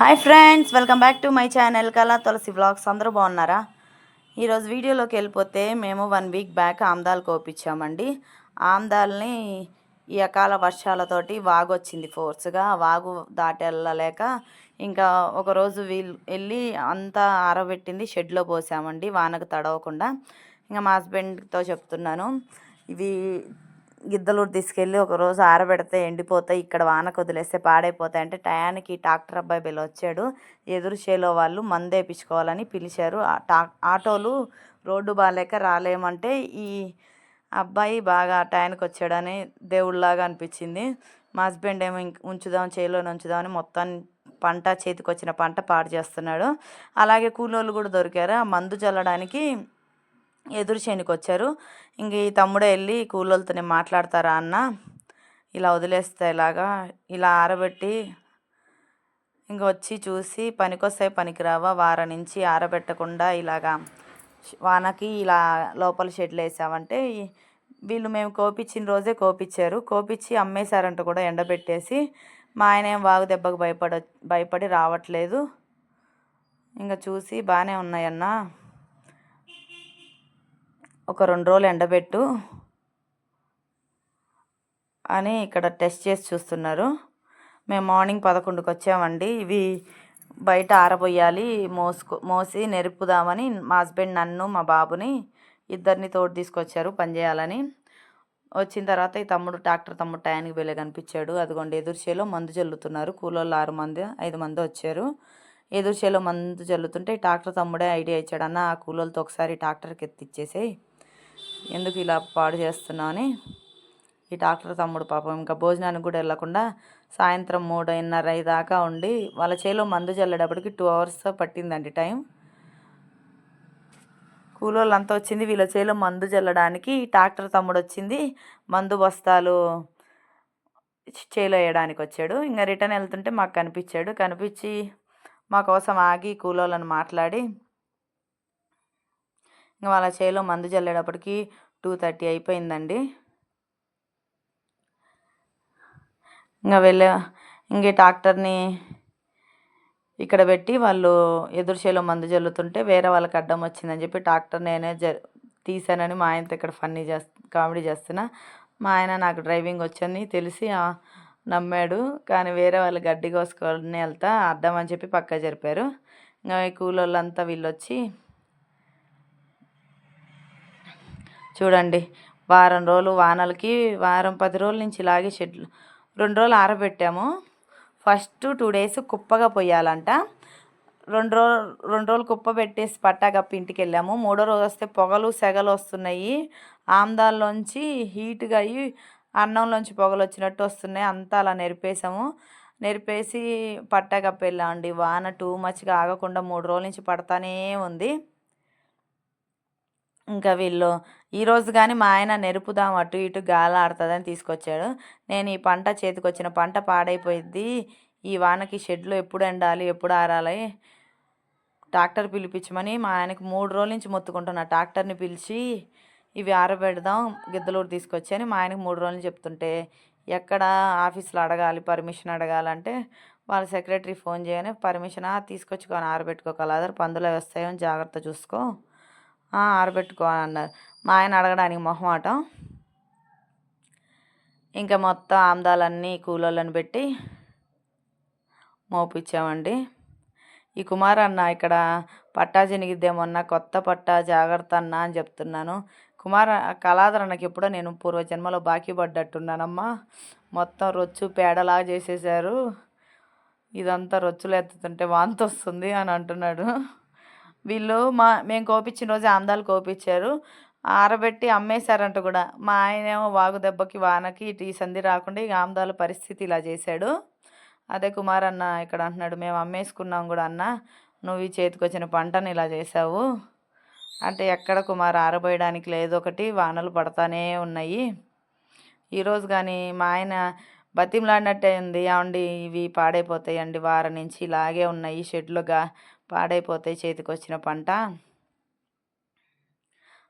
Hi friends welcome back to my channel Kala Tulasi vlogs. అందరూ బాగున్నారా? ఈరోజు వీడియోలోకి వెళ్ళిపోతే మేము వన్ వీక్ బ్యాక్ ఆమ్దాలు కోపించామండి. ఆమ్దాల్ని ఈ అకాల వర్షాలతోటి వాగు వచ్చింది ఫోర్స్గా. వాగు దాటి వెళ్ళలేక ఇంకా ఒకరోజు వీళ్ళు వెళ్ళి అంతా ఆరబెట్టింది షెడ్లో పోసామండి వానకు తడవకుండా. ఇంకా మా హస్బెండ్తో చెప్తున్నాను ఇవి గిద్దలూరు తీసుకెళ్ళి ఒకరోజు ఆరబెడితే ఎండిపోతాయి ఇక్కడ వానకు వదిలేస్తే పాడైపోతాయి అంటే టయానికి ట్రాక్టర్ అబ్బాయి బిల్ వచ్చాడు. ఎదురు చేలో వాళ్ళు మందు వేయించుకోవాలని పిలిచారు. టా ఆటోలు రోడ్డు బాగాలేక రాలేమంటే ఈ అబ్బాయి బాగా టయానికి వచ్చాడని దేవుళ్ళలాగా అనిపించింది. మా హస్బెండ్ ఏమో ఇంక ఉంచుదాం చేలో ఉంచుదామని మొత్తం పంట చేతికి వచ్చిన పంట పాడు చేస్తున్నాడు. అలాగే కూలోళ్ళు కూడా దొరికారు. ఆ మందు చల్లడానికి ఎదురు చేనికి వచ్చారు ఇంక ఈ తమ్ముడే వెళ్ళి కూలోళ్ళతోనే మాట్లాడతారా అన్న? ఇలా వదిలేస్తే ఇలాగా ఇలా ఆరబెట్టి ఇంక వచ్చి చూసి పనికొస్తాయి పనికిరావా? వారం నుంచి ఆరబెట్టకుండా ఇలాగా వానకి ఇలా లోపల షెడ్లు వేసామంటే వీళ్ళు మేము కోపించిన రోజే కోపించారు కోపించి అమ్మేశారంట కూడా ఎండబెట్టేసి. మా ఆయన ఏం వాగు దెబ్బకు భయపడ భయపడి రావట్లేదు. ఇంకా చూసి బాగానే ఉన్నాయన్నా. ఒక రెండు రోజులు ఎండబెట్టు అని ఇక్కడ టెస్ట్ చేసి చూస్తున్నారు. మేము మార్నింగ్ పదకొండుకి వచ్చామండి. ఇవి బయట ఆరబోయాలి మోసుకో మోసి నెరుపుదామని మా హస్బెండ్ నన్ను మా బాబుని ఇద్దరిని తోడు తీసుకొచ్చారు పని చేయాలని. వచ్చిన తర్వాత ఈ తమ్ముడు ట్రాక్టర్ తమ్ముడు టయానికి వెళ్ళే కనిపించాడు అదిగోండి ఎదురుచేలో మందు చల్లుతున్నారు కూలోళ్ళు ఆరు మంది ఐదు మంది వచ్చారు. ఎదురుచేలో మందు చల్లుతుంటే ఈ ట్రాక్టర్ తమ్ముడే ఐడియా ఇచ్చాడు అన్న ఆ కూలోళ్ళతో ఒకసారి ట్రాక్టర్కి ఎత్తిచ్చేసేయి. ఎందుకు ఇలా పాడు చేస్తున్నావు అని ఈ డాక్టర్ తమ్ముడు పాపం ఇంకా భోజనానికి కూడా వెళ్ళకుండా సాయంత్రం మూడున్నర దాకా ఉండి వాళ్ళ చేలో మందు చల్లేటప్పటికి టూ అవర్స్ పట్టిందండి టైం. కూలోళ్ళు అంతా వచ్చింది వీళ్ళ చేలో మందు చల్లడానికి ట్రాక్టర్ తమ్ముడు వచ్చింది మందు బస్తాలు చేలో వేయడానికి వచ్చాడు. ఇంకా రిటర్న్ వెళ్తుంటే మాకు కనిపించాడు. కనిపించి మా కోసం ఆగి కూలోళ్ళని మాట్లాడి ఇంకా వాళ్ళ చేలో మందు చల్లేటప్పటికి టూ థర్టీ అయిపోయిందండి. ఇంకా వెళ్ళే ఇంక ట్రాక్టర్ని ఇక్కడ పెట్టి వాళ్ళు ఎదురు చేలో మందు జల్లుతుంటే వేరే వాళ్ళకి అడ్డం వచ్చిందని చెప్పి ట్రాక్టర్ నేనే జ తీసానని మా ఆయనతో ఇక్కడ ఫన్నీ చేస్త కామెడీ చేస్తున్నా. మా ఆయన నాకు డ్రైవింగ్ వచ్చని తెలిసి నమ్మాడు. కానీ వేరే వాళ్ళు గడ్డి కోసుకొని వెళ్తా అడ్డం అని చెప్పి పక్క జరిపారు. ఇంకా ఈ కూలోళ్ళంతా వీళ్ళు వచ్చి చూడండి వారం రోజులు వానలకి వారం పది రోజుల నుంచి ఇలాగే షెడ్లు రెండు రోజులు ఆరబెట్టాము. ఫస్ట్ టూ డేస్ కుప్పగా పోయాలంట రెండు రోజులు రెండు రోజులు కుప్ప పెట్టేసి పట్టా కప్పి ఇంటికి వెళ్ళాము మూడో రోజు వస్తే పొగలు సెగలు వస్తున్నాయి. ఆమ్దాల్లోంచి హీట్గా అయ్యి అన్నంలోంచి పొగలు వచ్చినట్టు వస్తున్నాయి. అంతా అలా నెరిపేసాము. నెరిపేసి పట్టా కప్పి వెళ్ళామండి. వాన టూ మచ్గా ఆగకుండా మూడు రోజుల నుంచి పడతానే ఉంది. ఇంకా వీళ్ళు ఈరోజు కానీ మా ఆయన నెరుపుదాం అటు ఇటు గాలాడుతుందని తీసుకొచ్చాడు. నేను ఈ పంట చేతికొచ్చిన పంట పాడైపోయింది ఈ వానకి షెడ్లో ఎప్పుడు ఎండాలి ఎప్పుడు ఆరాలి? ట్రాక్టర్ పిలిపించమని మా ఆయనకి మూడు రోజుల నుంచి మొత్తుకుంటున్నా. ట్రాక్టర్ని పిలిచి ఇవి ఆరబెడదాం గిద్దలూరు తీసుకొచ్చి అని మా ఆయనకి మూడు రోజులు చెప్తుంటే ఎక్కడ ఆఫీస్లో అడగాలి పర్మిషన్ అడగాలంటే వాళ్ళ సెక్రటరీ ఫోన్ చేయని పర్మిషన్ తీసుకొచ్చుకొని ఆరబెట్టుకో పందులు వస్తాయో జాగ్రత్త చూసుకో. "ఆ, ఆరబెట్టుకో అన్నారు మా ఆయన అడగడానికి మొహమాటం. ఇంకా మొత్తం ఆమ్దాలన్నీ కూలోళ్ళని పెట్టి మోపించామండి ఈ కుమార్ అన్న ఇక్కడ పట్టా చినిగిద్దేమన్న కొత్త పట్టా జాగ్రత్త అన్న అని చెప్తున్నాను. కుమార్ కళాధర్ ఎప్పుడో నేను పూర్వజన్మలో బాకీ పడ్డట్టున్నానమ్మా. మొత్తం రొచ్చు పేడలాగా చేసేసారు ఇదంతా రొచ్చులు ఎత్తుతుంటే వాంతి వస్తుంది అని అంటున్నాడు. వీళ్ళు మా మేము కోపించిన రోజు ఆమ్దాలు కోపించారు ఆరబెట్టి అమ్మేశారంట కూడా. మా ఆయన ఏమో వాగు దెబ్బకి వానకి ఇటు ఈ సంధి రాకుండా ఇక ఆమ్దాల పరిస్థితి ఇలా చేశాడు. అదే కుమార్ అన్న ఇక్కడ అంటున్నాడు మేము అమ్మేసుకున్నాం కూడా అన్న నువ్వు ఈ చేతికి వచ్చిన పంటను ఇలా చేసావు అంటే ఎక్కడ కుమార్ ఆరబోయడానికి లేదు ఒకటి వానలు పడతానే ఉన్నాయి. ఈరోజు కానీ మా ఆయన బతిమలాడినట్టే ఉంది. ఏమండి ఇవి పాడైపోతాయండి. వారం నుంచి ఇలాగే ఉన్నాయి. షెడ్లుగా పాడైపోతాయి చేతికొచ్చిన పంట.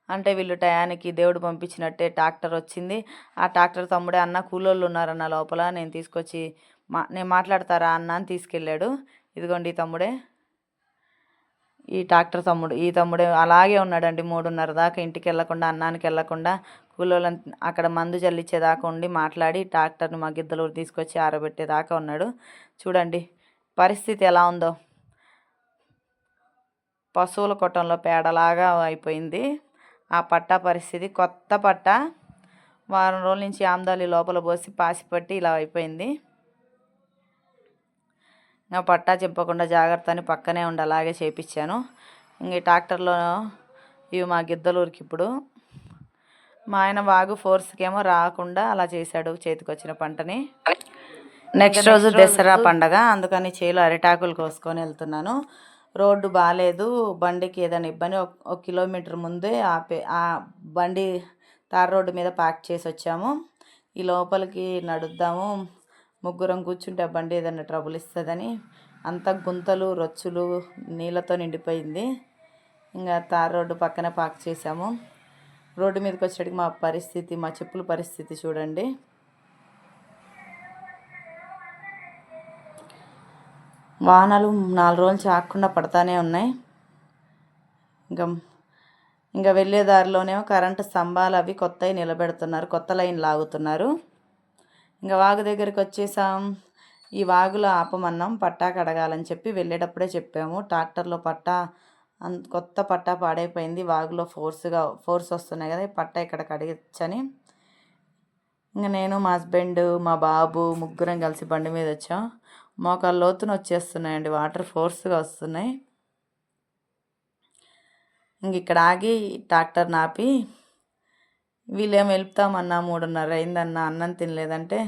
అంటే వీళ్ళు టయానికి దేవుడు పంపించినట్టే ట్రాక్టర్ వచ్చింది. ఆ ట్రాక్టర్ తమ్ముడే అన్న కూలోళ్ళు ఉన్నారన్న లోపల నేను తీసుకొచ్చి మా నేను మాట్లాడతారా అన్న అని తీసుకెళ్ళాడు. ఇదిగోండి తమ్ముడే. ఈ ట్రాక్టర్ తమ్ముడు ఈ తమ్ముడే అలాగే ఉన్నాడండి మూడున్నర దాకా ఇంటికి వెళ్ళకుండా అన్నానికి వెళ్ళకుండా. కూలోళ్ళని అక్కడ మందు జల్లిచ్చేదాకా ఉండి మాట్లాడి ట్రాక్టర్ని మా గిద్దలూరు తీసుకొచ్చి ఆరబెట్టేదాకా ఉన్నాడు. చూడండి పరిస్థితి ఎలా ఉందో. పశువుల కొట్టంలో పేడలాగా అయిపోయింది. ఆ పట్టా పరిస్థితి కొత్త పట్ట. వారం రోజుల నుంచి ఆమ్దాలి లోపల పోసి పాసిపట్టి ఇలా అయిపోయింది. ఇంకా పట్టా చెప్పకుండా జాగ్రత్త అని పక్కనే ఉండి అలాగే చేపించాను. ఇంక ఈ ట్రాక్టర్లో ఇవి మా గిద్దలూరికి ఇప్పుడు. మా ఆయన వాగు ఫోర్స్కి ఏమో రాకుండా అలా చేశాడు చేతికి వచ్చిన పంటని నెక్స్ట్ రోజు దసరా పండగ అందుకని చేలో అరిటాకులు కోసుకొని వెళ్తున్నాను. రోడ్డు బాగాలేదు బండికి ఏదైనా ఇబ్బంది ఒక ఒక కిలోమీటర్ ముందే ఆపే ఆ బండి తార్ రోడ్డు మీద పార్క్ చేసి వచ్చాము. ఈ లోపలికి నడుద్దాము. ముగ్గురం కూర్చుంటే ఆ బండి ఏదైనా ట్రబుల్ ఇస్తుందని. అంత గుంతలు రొచ్చులు నీళ్ళతో నిండిపోయింది. ఇంకా తార్ రోడ్డు పక్కన పార్క్ చేసాము రోడ్డు మీదకి వచ్చేటికి మా పరిస్థితి మా చెప్పుల పరిస్థితి చూడండి. వానలు నాలుగు రోజులు చాకుండా పడతానే ఉన్నాయి. ఇంకా ఇంకా వెళ్ళే దారిలోనేమో కరెంటు స్తంభాలు అవి కొత్తవి నిలబెడుతున్నారు కొత్త లైన్ లాగుతున్నారు. ఇంకా వాగు దగ్గరికి వచ్చేసాం. ఈ వాగులో ఆపమన్నాం పట్టా కడగాలని చెప్పి వెళ్ళేటప్పుడే చెప్పాము. ట్రాక్టర్లో పట్టా అంత కొత్త పట్టా పాడైపోయింది. వాగులో ఫోర్స్గా ఫోర్స్ వస్తున్నాయి కదా ఈ పట్టా ఇక్కడ కడగచ్చని. ఇంకా నేను మా హస్బెండ్ మా బాబు ముగ్గురం కలిసి బండి మీద వచ్చాం. మోకాళ్ళ లోతున వచ్చేస్తున్నాయండి. వాటర్ ఫోర్స్గా వస్తున్నాయి. ఇంక ఇక్కడ ఆగి ట్రాక్టర్ నాపి వీళ్ళేం వెళ్తామన్నా? మూడున్నర అయిందన్న? అన్నం తినలేదంటే?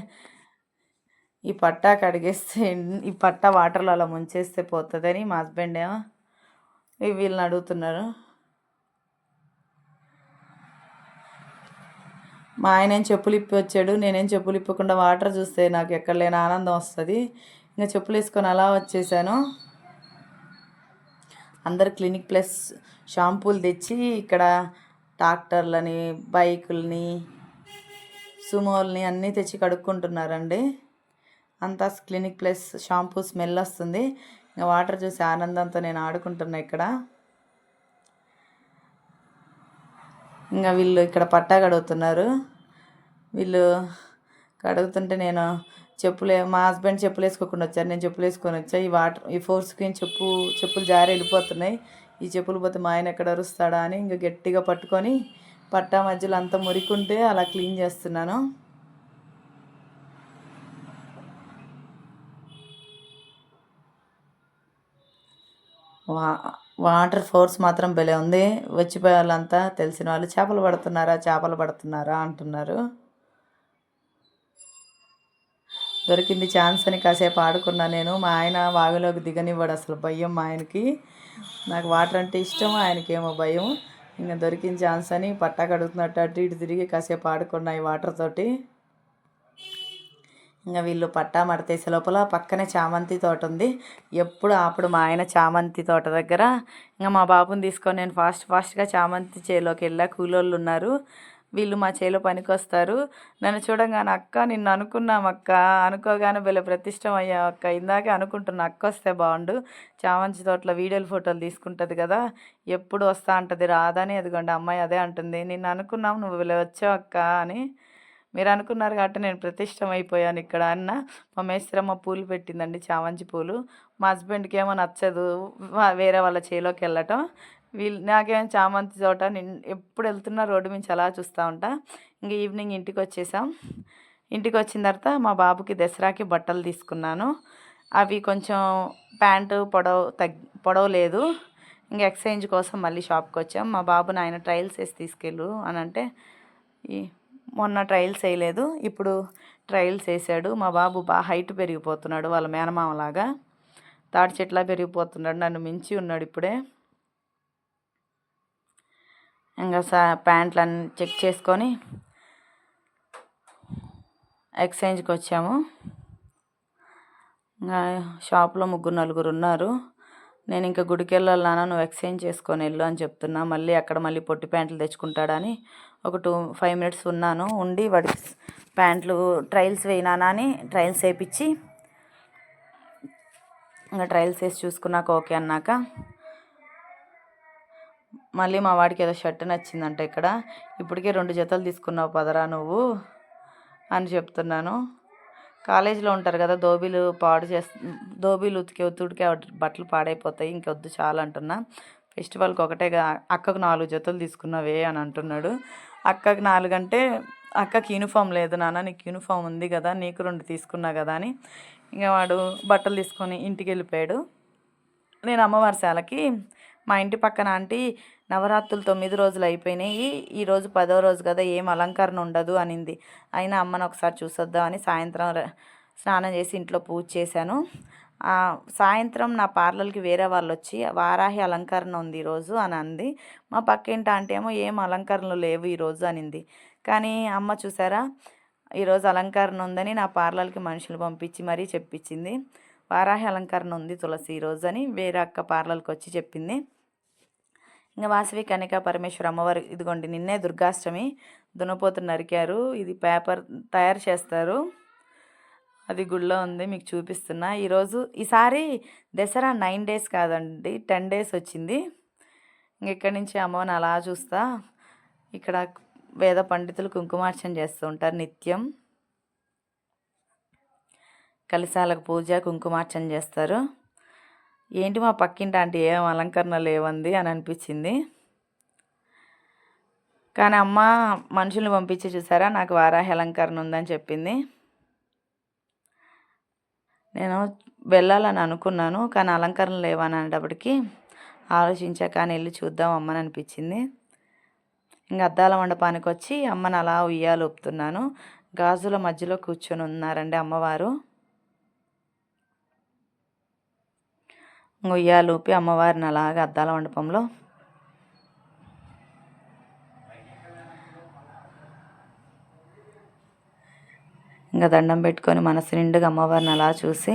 ఈ పట్టా కడిగేస్తే ఈ పట్టా వాటర్లో అలా ముంచేస్తే పోతుందని మా హస్బెండ్ ఏమో వీళ్ళని అడుగుతున్నారు. మా ఆయన ఏం చెప్పులు ఇప్పి వచ్చాడు. నేనేం చెప్పులు ఇప్పకుండా వాటర్ చూస్తే నాకు ఎక్కడ లేని ఆనందం వస్తుంది. ఇంకా చెప్పులు వేసుకొని అలా వచ్చేసాను. అందరు క్లినిక్ ప్లస్ షాంపూలు తెచ్చి ఇక్కడ ట్రాక్టర్లని బైకుల్ని సుమోల్ని అన్నీ తెచ్చి కడుక్కుంటున్నారండి. అంతా క్లినిక్ ప్లస్ షాంపూ స్మెల్ వస్తుంది. ఇంకా వాటర్ చూసి ఆనందంతో నేను ఆడుకుంటున్నా ఇక్కడ. ఇంకా వీళ్ళు ఇక్కడ పట్టా కడుగుతున్నారు. వీళ్ళు కడుగుతుంటే నేను చెప్పులే మా హస్బెండ్ చెప్పులు వేసుకోకుండా వచ్చారు. నేను చెప్పులు వేసుకొని వచ్చా. ఈ వాటర్ ఈ ఫోర్స్కి చెప్పు చెప్పులు జారి వెళ్ళిపోతున్నాయి. ఈ చెప్పులు పోతే మా ఆయన ఎక్కడ అరుస్తాడా అని ఇంకా గట్టిగా పట్టుకొని పట్టా మధ్యలో అంతా మురికుంటే అలా క్లీన్ చేస్తున్నాను. వా వాటర్ ఫోర్స్ మాత్రం భలే ఉంది. వచ్చిపోయే వాళ్ళంతా తెలిసిన వాళ్ళు చేపలు పడుతున్నారా చేపలు పడుతున్నారా అంటున్నారు. దొరికింది ఛాన్స్ అని కాసేపు ఆడుకున్నా నేను. మా ఆయన వాగులోకి దిగనివ్వడు అసలు భయం మా ఆయనకి. నాకు వాటర్ అంటే ఇష్టం ఆయనకేమో భయం. ఇంకా దొరికిన ఛాన్స్ అని పట్టా కడుగుతున్నట్టు అటు ఇటు తిరిగి కాసేపు ఆడుకున్నా ఈ వాటర్ తోటి. ఇంకా వీళ్ళు పట్టా మడతేసే లోపల పక్కనే చామంతి తోట ఉంది. ఎప్పుడు అప్పుడు మా ఆయన చామంతి తోట దగ్గర. ఇంకా మా బాబుని తీసుకొని నేను ఫాస్ట్ ఫాస్ట్గా చామంతి చేలోకి వెళ్ళా. కూలోళ్ళు ఉన్నారు. వీళ్ళు మా చేలో పనికి వస్తారు నన్ను చూడంగానే అక్క నిన్ను అనుకున్నాం అక్క అనుకోగానే వీళ్ళ ప్రతిష్టం అయ్యా అక్క. ఇందాకే అనుకుంటున్నా అక్క వస్తే బాగుండు. చామంతి తోటలో వీడియోలు ఫోటోలు తీసుకుంటుంది కదా. ఎప్పుడు వస్తా అంటది. రాదని అదిగోండి అమ్మాయి అదే అంటుంది. నిన్ను అనుకున్నాం నువ్వు వీళ్ళు వచ్చావు అక్క అని. మీరు అనుకున్నారు కాబట్టి నేను ప్రతిష్టం అయిపోయాను ఇక్కడ అన్న. మా మేస్త్రమ్మ పూలు పెట్టిందండి చామంతి పూలు. మా హస్బెండ్కి ఏమో నచ్చదు వేరే వాళ్ళ చేలోకి వెళ్ళటం. వీళ్ళు నాకేమో చామంతి తోట ఎప్పుడు వెళ్తున్నా రోడ్డు మించి అలా చూస్తూ ఉంటా. ఇంక ఈవినింగ్ ఇంటికి వచ్చేసాం. ఇంటికి వచ్చిన తర్వాత మా బాబుకి దసరాకి బట్టలు తీసుకున్నాను. అవి కొంచెం ప్యాంటు పొడవు తగ్ పొడవు లేదు. ఇంకా ఎక్స్చేంజ్ కోసం మళ్ళీ షాప్కి వచ్చాం. మా బాబు ఆయన ట్రయల్స్ వేసి తీసుకెళ్ళు అని అంటే ఈ మొన్న ట్రయల్స్ వేయలేదు ఇప్పుడు ట్రయల్స్ వేసాడు. మా బాబు బాగా హైట్ పెరిగిపోతున్నాడు వాళ్ళ మేనమామలాగా. తాడి చెట్లా పెరిగిపోతున్నాడు నన్ను మించి ఉన్నాడు ఇప్పుడే. ఇంకా సా ప్యాంట్లన్నీ చెక్ చేసుకొని ఎక్స్చేంజ్కి వచ్చాము. ఇంకా షాప్లో ముగ్గురు నలుగురు ఉన్నారు. నేను ఇంకా గుడికి వెళ్ళాలన్నా నువ్వు ఎక్స్చేంజ్ చేసుకొని వెళ్ళు అని చెప్తున్నా. మళ్ళీ అక్కడ మళ్ళీ పొట్టి ప్యాంట్లు తెచ్చుకుంటాడని ఒక టూ ఫైవ్ మినిట్స్ ఉన్నాను. ఉండి వాడి ప్యాంట్లు ట్రయల్స్ వేయినానా అని ట్రయల్స్ వేయించి ఇంకా ట్రయల్స్ వేసి చూసుకున్నాక ఓకే అన్నాక మళ్ళీ మా వాడికి ఏదో షర్ట్ నచ్చిందంట ఇక్కడ. ఇప్పటికే రెండు జతలు తీసుకున్నావు పదరా నువ్వు అని చెప్తున్నాను. కాలేజీలో ఉంటారు కదా దోబీలు పాడు చేస్త దోబీలు ఉతికే ఉతుడికే బట్టలు పాడైపోతాయి ఇంకొద్దు చాలా అంటున్నా. ఫెస్టివల్కి ఒకటే అక్కకు నాలుగు జతలు తీసుకున్నావే అని అంటున్నాడు. అక్కకి నాలుగు అంటే అక్కకి యూనిఫామ్ లేదు నాన్న నీకు యూనిఫామ్ ఉంది కదా నీకు రెండు తీసుకున్నా కదా అని. ఇంకా వాడు బట్టలు తీసుకొని ఇంటికి వెళ్ళిపోయాడు. నేను అమ్మవారి శాలకి మా ఇంటి పక్కన ఆంటీ నవరాత్రులు తొమ్మిది రోజులు అయిపోయినాయి. ఈరోజు పదో రోజు కదా ఏం అలంకరణ ఉండదు అనింది. అయినా అమ్మను ఒకసారి చూసొద్దామని సాయంత్రం స్నానం చేసి ఇంట్లో పూజ చేశాను. సాయంత్రం నా పార్లర్కి వేరే వాళ్ళు వచ్చి వారాహి అలంకరణ ఉంది ఈరోజు అని అంది. మా పక్కింటి అంటే ఏమో ఏం అలంకరణలు లేవు ఈరోజు అనింది. కానీ అమ్మ చూసారా ఈరోజు అలంకరణ ఉందని నా పార్లర్కి మనుషులు పంపించి మరీ చెప్పించింది. వారాహి అలంకరణ ఉంది తులసి ఈరోజు అని వేరే అక్క పార్లర్కి వచ్చి చెప్పింది. ఇంకా వాసవి కనికా పరమేశ్వర అమ్మవారు ఇదిగోండి నిన్నే దుర్గాష్టమి. దునపోతు నరికారు. ఇది పేపర్ తయారు చేస్తారు. అది గుళ్ళో ఉంది మీకు చూపిస్తున్నా. ఈరోజు ఈసారి దసరా నైన్ డేస్ కాదండి టెన్ డేస్ వచ్చింది. ఇంక ఇక్కడి నుంచి అమ్మవారిని అలా చూస్తా. ఇక్కడ వేద పండితులు కుంకుమార్చన చేస్తూ ఉంటారు నిత్యం. కలిశాలకు పూజ కుంకుమార్చన చేస్తారు. ఏంటి మా పక్కింటి ఆంటీ ఏం అలంకరణ లేవంది అని అనిపించింది. కానీ అమ్మ మనుషుల్ని పంపించి చూసారా నాకు వారాహి అలంకరణ ఉందని చెప్పింది. నేను వెళ్ళాలని అనుకున్నాను కానీ అలంకరణ లేవని అనేటప్పటికి ఆలోచించా కానీ వెళ్ళి చూద్దాం అమ్మని అనిపించింది. ఇంకా అద్దాల మండపానికి వచ్చి అమ్మని అలా ఉయ్యాలు ఒప్పుతున్నాను గాజుల మధ్యలో కూర్చొని ఉన్నారండి అమ్మవారు. ఉయ్యాలూపి అమ్మవారిని అలాగా అద్దాల మండపంలో. ఇంకా దండం పెట్టుకొని మనసు నిండుగా అమ్మవారిని అలా చూసి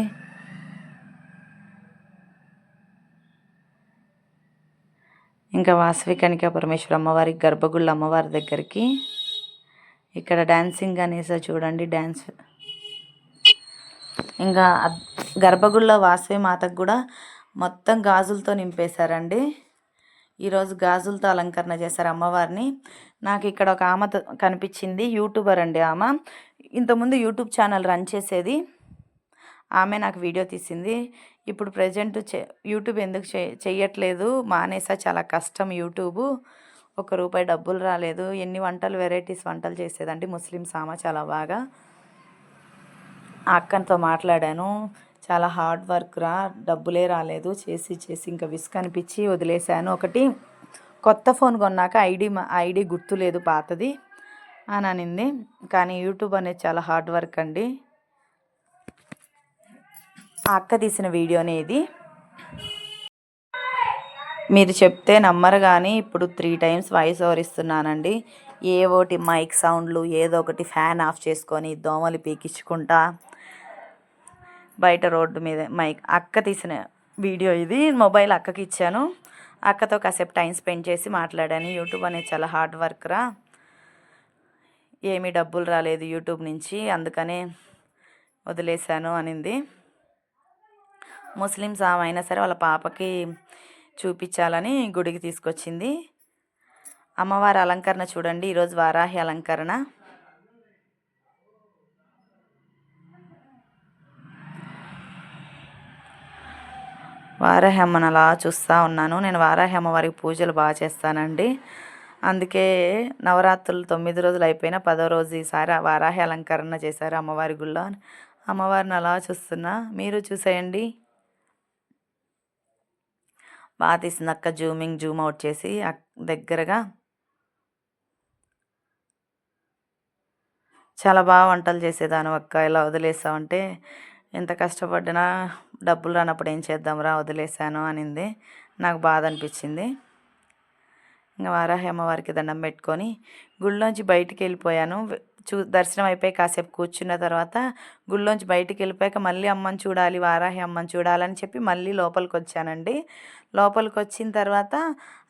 ఇంకా వాసవి కనికా పరమేశ్వర అమ్మవారి గర్భగుళ్ళ అమ్మవారి దగ్గరికి ఇక్కడ డ్యాన్సింగ్ అనేసి చూడండి డ్యాన్స్ ఇంకా గర్భగుళ్ళ వాసవి మాతకు కూడా మొత్తం గాజులతో నింపేశారండి. ఈరోజు గాజులతో అలంకరణ చేశారు అమ్మవారిని. నాకు ఇక్కడ ఒక ఆమె త- కనిపించింది. యూట్యూబర్ అండి ఆమె. ఇంతకుముందు యూట్యూబ్ ఛానల్ రన్ చేసేది. ఆమె నాకు వీడియో తీసింది. ఇప్పుడు ప్రజెంట్ యూట్యూబ్ ఎందుకు చే చెయ్యట్లేదు? మానేసా చాలా కష్టం యూట్యూబ్. ఒక రూపాయి డబ్బులు రాలేదు. ఎన్ని వంటలు వెరైటీస్ వంటలు చేసేదండి ముస్లిమ్స్ ఆమె చాలా బాగా. ఆ మాట్లాడాను. చాలా హార్డ్ వర్క్ రా డబ్బులే రాలేదు చేసి చేసి ఇంకా విసుగు అనిపించి వదిలేశాను. ఒకటి కొత్త ఫోన్ కొన్నాక ఐడి మా ఐడి గుర్తులేదు పాతది అని అనింది. కానీ యూట్యూబ్ అనేది చాలా హార్డ్ వర్క్ అండి. ఆ అక్క తీసిన వీడియోనే ఇది. మీరు చెప్తే నమ్మరు కానీ ఇప్పుడు త్రీ టైమ్స్ వాయిస్ ఓవర్ ఇస్తున్నానండి. ఏ ఒకటి మైక్ సౌండ్లు ఏదో ఒకటి ఫ్యాన్ ఆఫ్ చేసుకొని దోమలు పీకించుకుంటా బయట రోడ్డు మీద మైక్ అక్క తీసిన వీడియో ఇది మొబైల్ అక్కకి ఇచ్చాను. అక్కతో కాసేపు టైం స్పెండ్ చేసి మాట్లాడాను. యూట్యూబ్ అనేది చాలా హార్డ్ వర్క్ రా. ఏమీ డబ్బులు రాలేదు యూట్యూబ్ నుంచి అందుకనే వదిలేశాను అనింది. ముస్లిమ్స్ ఆమె అయినా సరే వాళ్ళ పాపకి చూపించాలని గుడికి తీసుకొచ్చింది. అమ్మవారి అలంకరణ చూడండి ఈరోజు వారాహి అలంకరణ. వారాహమ్మను అలా చూస్తూ ఉన్నాను. నేను వారాహి వారికి పూజలు బాగా చేస్తానండి. అందుకే నవరాత్రులు తొమ్మిది రోజులు అయిపోయినా పదో రోజు ఈసారి వారాహి అలంకరణ చేశారు అమ్మవారి గుళ్ళో. అమ్మవారిని అలా చూస్తున్నా. మీరు చూసేయండి. బాగా తీసింది అక్క జూమింగ్ జూమ్ అవుట్ చేసి అక్- దగ్గరగా. చాలా బాగా వంటలు చేసేదాను అక్క. ఇలా వదిలేసావంటే ఎంత కష్టపడినా డబ్బులు రానప్పుడు ఏం చేద్దాంరా వదిలేసాను అనింది. నాకు బాధ అనిపించింది. ఇంకా వారాహి అమ్మవారికి దండం పెట్టుకొని గుళ్ళోంచి బయటికి వెళ్ళిపోయాను. చూ దర్శనం అయిపోయి కాసేపు కూర్చున్న తర్వాత గుళ్ళోంచి బయటికి వెళ్ళిపోయాక మళ్ళీ అమ్మని చూడాలి వారాహి అమ్మని చూడాలని చెప్పి మళ్ళీ లోపలికి వచ్చానండి. లోపలికి వచ్చిన తర్వాత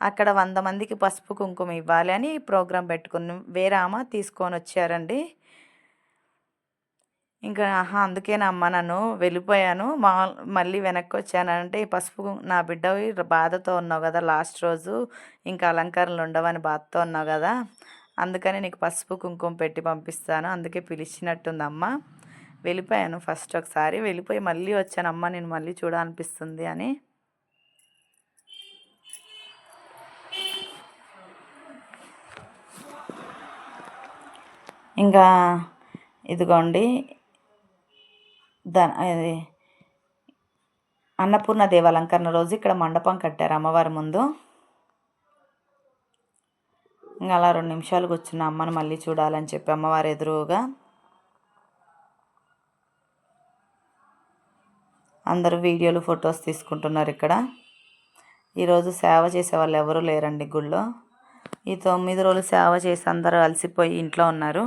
అక్కడ వంద మందికి పసుపు కుంకుమ ఇవ్వాలి అని ప్రోగ్రాం పెట్టుకుని వేరే అమ్మ తీసుకొని వచ్చారండి. ఇంకా ఆహా అందుకేనమ్మా నన్ను వెళ్ళిపోయాను. మా మళ్ళీ వెనక్కి వచ్చానంటే ఈ పసుపు నా బిడ్డ బాధతో ఉన్నావు కదా లాస్ట్ రోజు. ఇంకా అలంకరణలు ఉండవని బాధతో ఉన్నావు కదా. అందుకని నీకు పసుపు కుంకుమ పెట్టి పంపిస్తాను. అందుకే పిలిచినట్టుందమ్మా. వెళ్ళిపోయాను ఫస్ట్ ఒకసారి. వెళ్ళిపోయి మళ్ళీ వచ్చాను. అమ్మ నేను మళ్ళీ చూడాలనిపిస్తుంది అని. ఇంకా ఇదిగోండి. దాని అది అన్నపూర్ణ దేవ అలంకరణ రోజు ఇక్కడ మండపం కట్టారు అమ్మవారి ముందు. ఇంకా అలా రెండు నిమిషాలు కూర్చున్న అమ్మని మళ్ళీ చూడాలని చెప్పి అమ్మవారు ఎదురుగా అందరూ వీడియోలు ఫొటోస్ తీసుకుంటున్నారు ఇక్కడ. ఈరోజు సేవ చేసే వాళ్ళు ఎవరూ లేరండి గుళ్ళో. ఈ తొమ్మిది రోజులు సేవ చేసి అందరూ అలసిపోయి ఇంట్లో ఉన్నారు.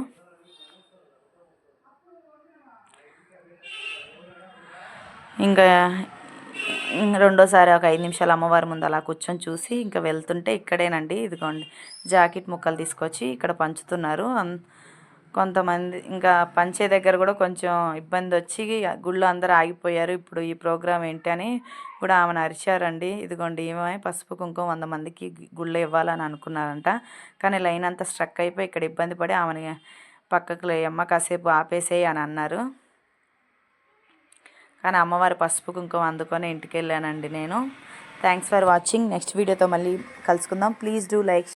ఇంకా రెండోసారి ఒక ఐదు నిమిషాలు అమ్మవారి ముందు అలా కూర్చొని చూసి ఇంకా వెళ్తుంటే ఇక్కడేనండి. ఇదిగోండి జాకెట్ ముక్కలు తీసుకొచ్చి ఇక్కడ పంచుతున్నారు. అన్- కొంతమంది ఇంకా పంచే దగ్గర కూడా కొంచెం ఇబ్బంది వచ్చి గుళ్ళు అందరూ ఆగిపోయారు. ఇప్పుడు ఈ ప్రోగ్రాం ఏంటి అని కూడా ఆమెను అరిచారండి. ఇదిగోండి ఏమే పసుపు కుంకుమ వంద మందికి గుళ్ళు ఇవ్వాలని అనుకున్నారంట. కానీ లైన్ అంతా స్ట్రక్ అయిపోయి ఇక్కడ ఇబ్బంది పడి ఆమెని పక్కకు లేయమ్మ కాసేపు ఆపేసేయి అని అన్నారు. కానీ అమ్మవారి పసుపు కుంకుమ అందుకొని ఇంటికి వెళ్ళానండి నేను. థ్యాంక్స్ ఫర్ వాచింగ్ నెక్స్ట్ వీడియోతో మళ్ళీ కలుసుకుందాం. Please do like